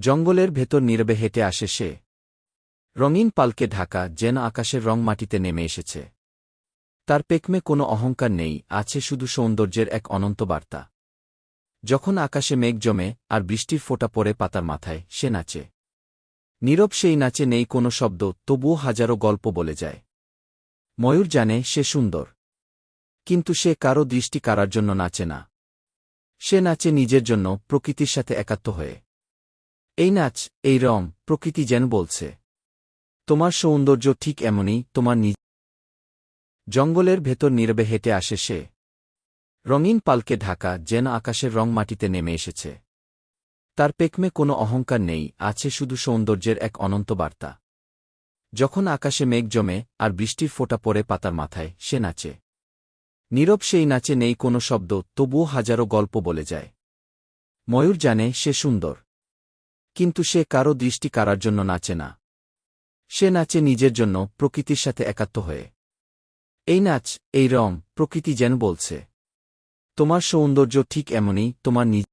জঙ্গলের ভেতর নীরবে হেঁটে আসে সে। রঙিন পালকে ঢাকা যেন আকাশের রং মাটিতে নেমে এসেছে। তার পেকমে কোনো অহংকার নেই, আছে শুধু সৌন্দর্যের এক অনন্ত বার্তা। যখন আকাশে মেঘ জমে আর বৃষ্টির ফোঁটা পড়ে পাতার মাথায়, সে নাচে। নীরব সেই নাচে নেই কোনো শব্দ, তবুও হাজারো গল্প বলে যায়। ময়ূর জানে সে সুন্দর। কিন্তু সে কারও দৃষ্টি কারার জন্য নাচে না। সে নাচে নিজের জন্য, প্রকৃতির সাথে একাত্ম হয়ে। এই নাচ, এই রং, প্রকৃতি যেন বলছে। তোমার সৌন্দর্য ঠিক এমনই, তোমার নিজ জঙ্গলের ভেতর নীরবে হেঁটে আসে সে। রঙিন পালকে ঢাকা, যেন আকাশের রং মাটিতে নেমে এসেছে। তার পেকমে কোনো অহংকার নেই, আছে শুধু সৌন্দর্যের এক অনন্ত বার্তা। যখন আকাশে মেঘ জমে, আর বৃষ্টির ফোঁটা পড়ে পাতার মাথায়, সে নাচে। নীরব সেই নাচে নেই কোনো শব্দ, তবুও হাজারো গল্প বলে যায়। ময়ূর জানে, সে সুন্দর। কিন্তু সে কারও দৃষ্টি কারার জন্য নাচে না। সে নাচে নিজের জন্য, প্রকৃতির সাথে একাত্ম হয়ে। এই নাচ, এই রং, প্রকৃতি যেন বলছে। তোমার সৌন্দর্য ঠিক এমনই, তোমার নিজ